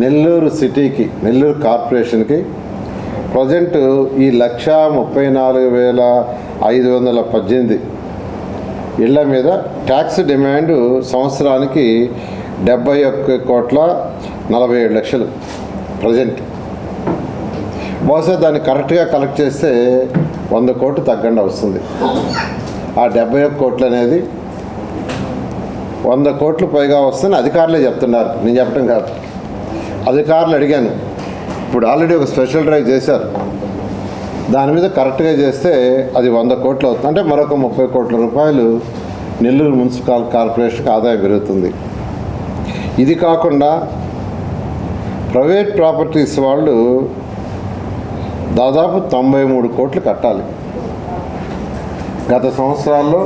నెల్లూరు సిటీకి నెల్లూరు కార్పొరేషన్కి. ప్రజెంట్ ఈ లక్ష ముప్పై నాలుగు వేల ఐదు వందల పద్దెనిమిది ఇళ్ళ మీద ట్యాక్స్ డిమాండ్ సంవత్సరానికి డెబ్బై ఒక్క కోట్ల నలభై ఏడు లక్షలు ప్రజెంట్. బహుశా దాన్ని కరెక్ట్గా కలెక్ట్ చేస్తే వంద కోట్లు తగ్గండి వస్తుంది. ఆ డెబ్బై ఒక్క కోట్లు అనేది వంద కోట్లు పైగా వస్తుందని అధికారులే చెప్తున్నారు. నేను చెప్పడం కాదు. అధికారులు అడిగాను. ఇప్పుడు ఆల్రెడీ ఒక స్పెషల్ డ్రైవ్ చేశారు. దాని మీద కరెక్ట్గా చేస్తే అది వంద కోట్లు అవుతుంది. అంటే మరొక ముప్పై కోట్ల రూపాయలు నెల్లూరు మున్సిపల్ కార్పొరేషన్కి ఆదాయం పెరుగుతుంది. ఇది కాకుండా ప్రైవేట్ ప్రాపర్టీస్ వాళ్ళు దాదాపు తొంభై మూడు కోట్లు కట్టాలి. గత సంవత్సరాల్లో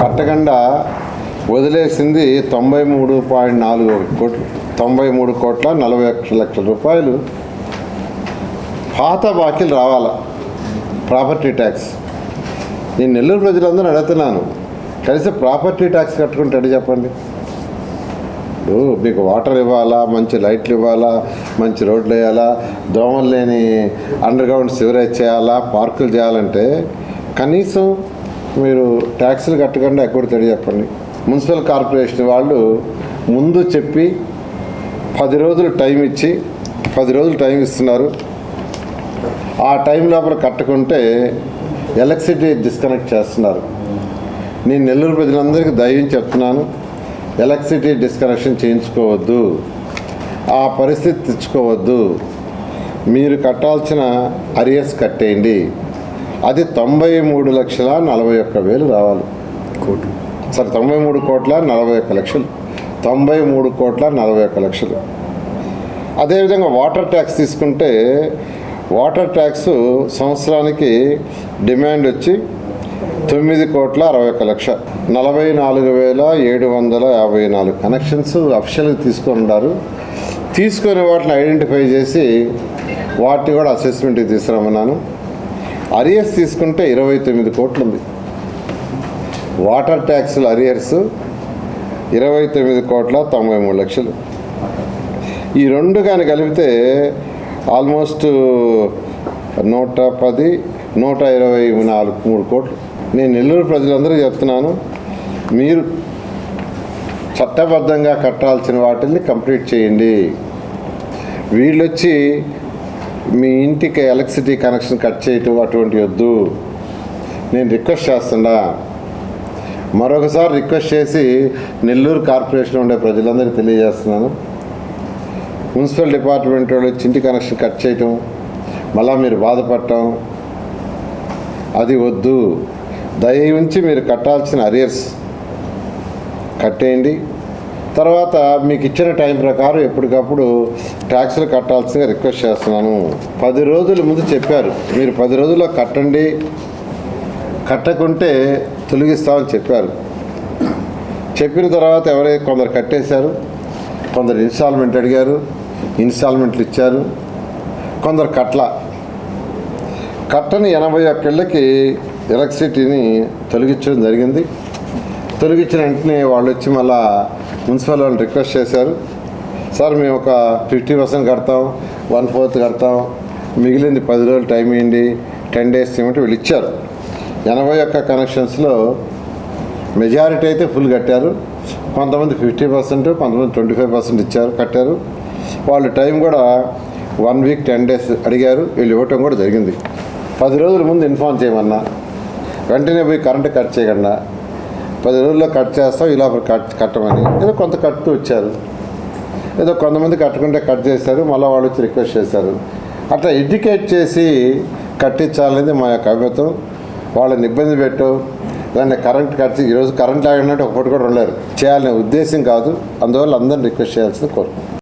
కట్టకుండా వదిలేసింది తొంభై మూడు పాయింట్ నాలుగు కోట్లు. తొంభై మూడు కోట్ల నలభై ఒక్క లక్షల రూపాయలు పాత బాకీలు రావాలా. Property tax. నేను నెల్లూరు ప్రజలందరూ అడుగుతున్నాను కలిసి ప్రాపర్టీ ట్యాక్స్ కట్టుకుంటాడు చెప్పండి? ఇప్పుడు మీకు వాటర్ ఇవ్వాలా మంచి లైట్లు ఇవ్వాలా మంచి రోడ్లు వేయాలా దోమలు లేని అండర్ గ్రౌండ్ సివరేజ్ చేయాలా పార్కులు చేయాలంటే కనీసం మీరు ట్యాక్సులు కట్టకుండా ఎక్కడ తెడి చెప్పండి. మున్సిపల్ కార్పొరేషన్ వాళ్ళు ముందు చెప్పి పది రోజులు టైం ఇచ్చి పది రోజులు టైం ఇస్తున్నారు. ఆ టైం లోపల కట్టుకుంటే ఎలక్ట్రిసిటీ డిస్కనెక్ట్ చేస్తున్నారు. నేను నెల్లూరు ప్రజలందరికీ ధైర్యం చెప్తున్నాను ఎలక్ట్రిసిటీ డిస్కనెక్షన్ చేయించుకోవద్దు ఆ పరిస్థితి తెచ్చుకోవద్దు. మీరు కట్టాల్సిన అరియర్స్ కట్టేయండి. అది తొంభై మూడు లక్షల నలభై ఒక్క వేలు రావాలి. కోట్లు. సరే తొంభై మూడు కోట్ల నలభై ఒక్క లక్షలు. తొంభై మూడు కోట్ల నలభై ఒక్క లక్షలు. అదేవిధంగా వాటర్ ట్యాక్స్ తీసుకుంటే వాటర్ ట్యాక్స్ సంవత్సరానికి డిమాండ్ వచ్చి తొమ్మిది కోట్ల అరవై ఒక్క లక్ష. నలభై నాలుగు వేల ఏడు వందల యాభై నాలుగు కనెక్షన్స్ అఫిషియల్గా తీసుకొని ఉన్నారు తీసుకొని వాటిని ఐడెంటిఫై చేసి వాటిని కూడా అసెస్మెంట్కి తీసుకురమ్మన్నాను. అరియర్స్ తీసుకుంటే ఇరవై తొమ్మిది కోట్లు ఉంది వాటర్ ట్యాక్స్లు అరియర్స్ ఇరవై తొమ్మిది కోట్ల తొంభై మూడు లక్షలు. ఈ రెండు కానీ కలిపితే ఆల్మోస్ట్ నూట పది నూట ఇరవై నాలుగు మూడు కోట్లు. నేను నెల్లూరు ప్రజలందరూ చెప్తున్నాను మీరు చట్టబద్ధంగా కట్టాల్సిన వాటిని కంప్లీట్ చేయండి. వీళ్ళొచ్చి మీ ఇంటికి ఎలక్ట్రిసిటీ కనెక్షన్ కట్ చేయటం అటువంటి వద్దు. నేను రిక్వెస్ట్ చేస్తున్నా మరొకసారి రిక్వెస్ట్ చేసి నెల్లూరు కార్పొరేషన్ ఉండే ప్రజలందరికీ తెలియజేస్తున్నాను. మున్సిపల్ డిపార్ట్మెంట్ వాళ్ళు చింటి కనెక్షన్ కట్ చేయటం మళ్ళా మీరు బాధపడటం అది వద్దు. దయ ఉంచి మీరు కట్టాల్సిన అరియర్స్ కట్టేయండి. తర్వాత మీకు ఇచ్చిన టైం ప్రకారం ఎప్పటికప్పుడు ట్యాక్సులు కట్టాల్సిందిగా రిక్వెస్ట్ చేస్తున్నాను. పది రోజుల ముందు చెప్పారు మీరు పది రోజుల్లో కట్టండి. కట్టకుంటే తొలగిస్తామని చెప్పారు. చెప్పిన తర్వాత ఎవరైతే కొందరు కట్టేశారు కొందరు ఇన్స్టాల్మెంట్ అడిగారు ఇన్స్టాల్మెంట్లు ఇచ్చారు కొందరు కట్ల కట్టని ఎనభై ఒక్కళ్ళకి ఎలక్ట్రిసిటీని తొలగించడం జరిగింది. తొలగించిన వెంటనే వాళ్ళు వచ్చి మళ్ళా మున్సిపల్ వాళ్ళు రిక్వెస్ట్ చేశారు. సార్ మేము ఒక ఫిఫ్టీ పర్సెంట్ కడతాం వన్ ఫోర్త్ కడతాం మిగిలింది పది రోజులు టైం ఇవ్వండి టెన్ డేస్ ఇవ్వమంటే వీళ్ళు ఇచ్చారు. ఎనభై ఒక్క కనెక్షన్స్లో మెజారిటీ అయితే ఫుల్ కట్టారు. కొంతమంది ఫిఫ్టీ పర్సెంట్ కొంతమంది ట్వంటీ ఫైవ్ పర్సెంట్ ఇచ్చారు కట్టారు. వాళ్ళు టైం కూడా వన్ వీక్ టెన్ డేస్ అడిగారు. వీళ్ళు ఇవ్వటం కూడా జరిగింది. పది రోజుల ముందు ఇన్ఫార్మ్ చేయమన్నా. వెంటనే పోయి కరెంటు కట్ చేయకుండా పది రోజుల్లో కట్ చేస్తాం ఇలా కట్ కట్టమని. ఏదో కొంత కట్టుతూ వచ్చారు. ఏదో కొంతమంది కట్టకుండా కట్ చేశారు మళ్ళీ వాళ్ళు వచ్చి రిక్వెస్ట్ చేశారు. అట్లా ఎడ్యుకేట్ చేసి కట్టించాలనేది మా యొక్క అభిమతం. వాళ్ళని ఇబ్బంది పెట్టు. దాన్ని కరెంట్ కట్ ఈరోజు కరెంట్ లాగినట్టు ఒకటి కూడా ఉండలేరు చేయాలనే ఉద్దేశం కాదు. అందువల్ల అందరిని రిక్వెస్ట్ చేయాల్సింది కోరుకుంటున్నాను.